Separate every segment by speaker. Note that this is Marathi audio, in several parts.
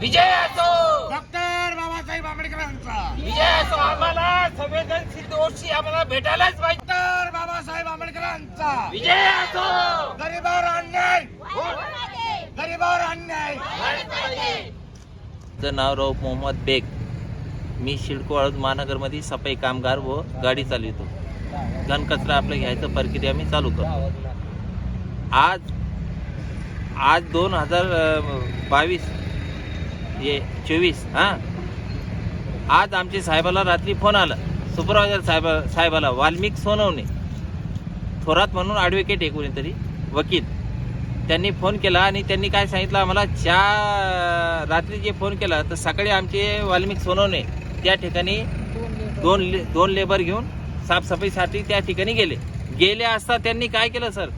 Speaker 1: विजय असो!
Speaker 2: डॉक्टर बाबासाहेब आंबेडकरांचा.
Speaker 1: विजय असो आम्हाला संवेदनशील दोषी आम्हाला भेटायलाच पाहिजे.
Speaker 2: डॉक्टर बाबासाहेब आंबेडकरांचा.
Speaker 1: विजय असो!
Speaker 2: गरीबावर अन्याय. गरीबावर अन्याय.
Speaker 3: माझं नाव रौफ मोहम्मद बेग. मी शिडको आळूद महानगरमध्ये सफाई कामगार व गाडी चालवितो. घनकचरा आपलं घ्यायचं प्रक्रिया मी चालू करतो. आज आज दोन हजार बावीस ये चोवीस हां? आज आमचे साहेबाला रात्री फोन आला. सुपरवायझर साहेब साहेबाला वाल्मिक सोनवणे. थोरात म्हणून ॲडव्होकेट आहे कोणीतरी वकील. त्यांनी फोन केला आणि त्यांनी काय सांगितलं आम्हाला चार रात्री जे फोन केला तर सकाळी आमचे वाल्मिक सोनवणे त्या ठिकाणी दोन ले दोन लेबर घेऊन साफसफाईसाठी त्या ठिकाणी गेले. गेले असता त्यांनी काय केलं सर?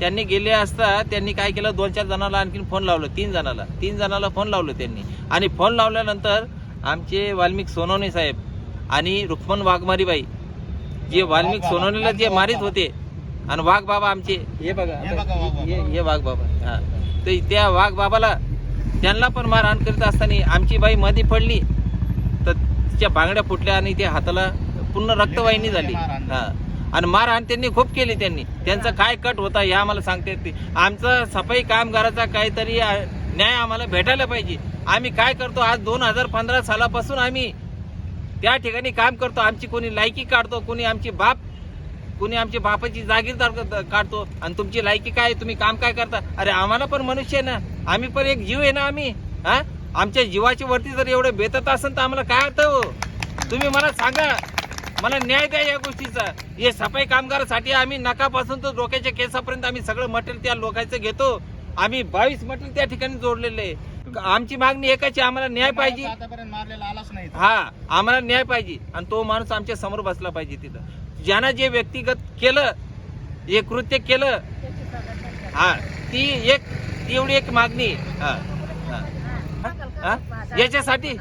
Speaker 3: त्यांनी गेले असता त्यांनी काय केलं? दोन चार जणाला आणखीन फोन लावलं. तीन जणाला. तीन जणाला फोन लावलं त्यांनी. आणि फोन लावल्यानंतर आमचे वाल्मिक सोनवणे साहेब आणि रुक्मन वाघमारीबाई जे वाल्मिक सोनवणेला जे मारित होते. आणि वाघ बाबा आमचे हे बघा
Speaker 2: हे वाघ बाबा.
Speaker 3: हे तर त्या वाघ बाबाला त्यांना पण मारहाण करीत असताना आमची बाई मध्ये पडली. तर तिच्या बांगड्या फुटल्या आणि त्या हाताला पूर्ण रक्तवाहिनी झाली. हा. आणि मारहाण त्यांनी खूप केली त्यांनी. त्यांचा काय कट होता हे आम्हाला सांगता येत आमचं सफाई कामगाराचा काहीतरी न्याय आम्हाला भेटायला पाहिजे. आम्ही काय करतो आज दोन हजार पंधरा सालापासून आम्ही त्या ठिकाणी काम करतो. आमची कोणी लायकी काढतो कोणी आमची बाप कोणी आमची बापाची जागीरदार काढतो. आणि तुमची लायकी काय? तुम्ही काम काय करता? अरे आम्हाला पण मनुष्य आहे ना. आम्ही पण एक जीव आहे ना आम्ही. हा? आमच्या जीवाची वरती जर एवढं बेतत असेल तर आम्हाला काय अर्थ हो? तुम्ही मला सांगा. मला न्याय द्या या गोष्टीचा. हे सफाई कामगारासाठी आम्ही नकापासून तर डोक्याच्या केसापर्यंत आम्ही सगळं मटेरियल त्या लोकांचं घेतो. आम्ही बावीस मटेरियल त्या ठिकाणी जोडलेले आहे. आमची मागणी एकाची आम्हाला न्याय पाहिजे. हा आम्हाला न्याय पाहिजे. आणि तो माणूस आमच्यासमोर बसला पाहिजे तिथं. ज्यानं जे व्यक्तिगत केलं जे कृत्य केलं हा ती एक ती एवढी एक मागणी. हा, हा. हा? याच्यासाठी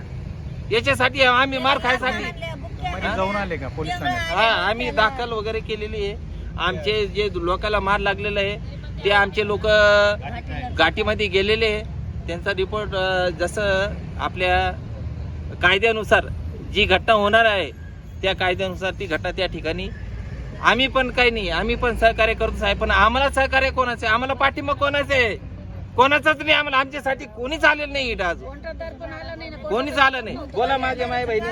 Speaker 3: याच्यासाठी आम्ही मार खायसाठी
Speaker 2: जाऊन आले का पोलीस ठाण्यात
Speaker 3: हा आम्ही दाखल वगैरे केलेली आहे. आमचे जे लोकांना मार लागलेला आहे ते आमचे लोक घाटीमध्ये गेलेले आहे. त्यांचा रिपोर्ट जसं आपल्या कायद्यानुसार जी घटना होणार आहे त्या कायद्यानुसार ती घटना त्या ठिकाणी. आम्ही पण काही नाही आम्ही पण सहकार्य करतो साहेब पण आम्हाला सहकार्य कोणाचं आहे? आम्हाला पाठिंबा कोणाचं आहे? कोणाचाच नाही आम्हाला आमच्यासाठी कोणीच आलेलं नाही इथं अजून. कोणीच? आलं नाही. बोला माझ्या माय बहिणी